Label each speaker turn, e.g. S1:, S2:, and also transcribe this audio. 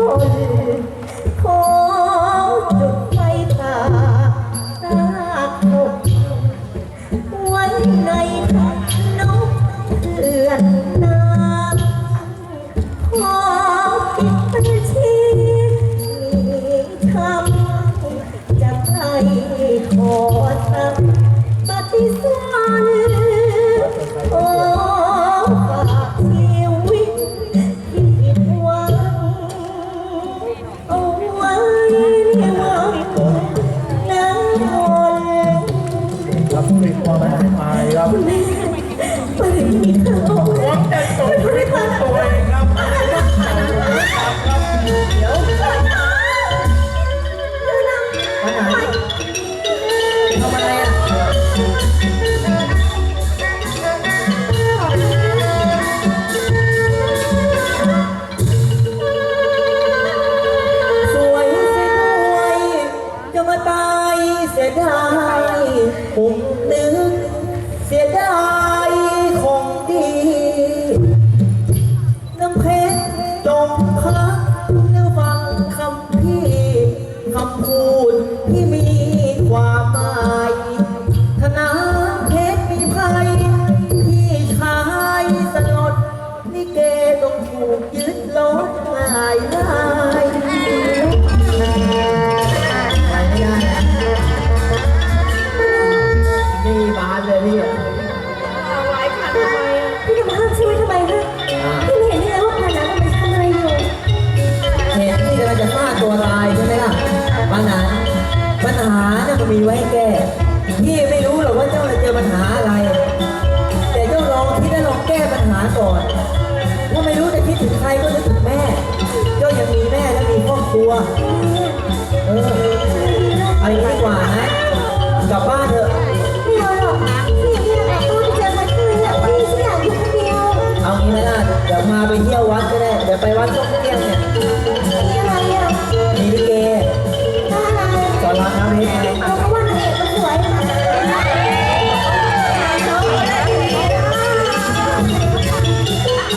S1: ขอจุดไฟป่าตากหกไว้ในนกเตื
S2: อนน้ำขอคิ
S1: ดเป็น
S2: ชีมีคำ
S1: จะ
S2: ไปขอทำ
S1: ปฏิเสธ Well, ผมนึกเสียดายของดี น้ำเพชรจงพักเนื้อฟังคำพี่คำพูดที่มีความหมายธนาเพชรมีภัยพี่ชายสลดนี่เกต้องถูกยึดรถ
S3: หลาย
S1: ล้า ก็นึกถึงแม่ก็ยังมีแม่และมีครอบครัวออไปกัน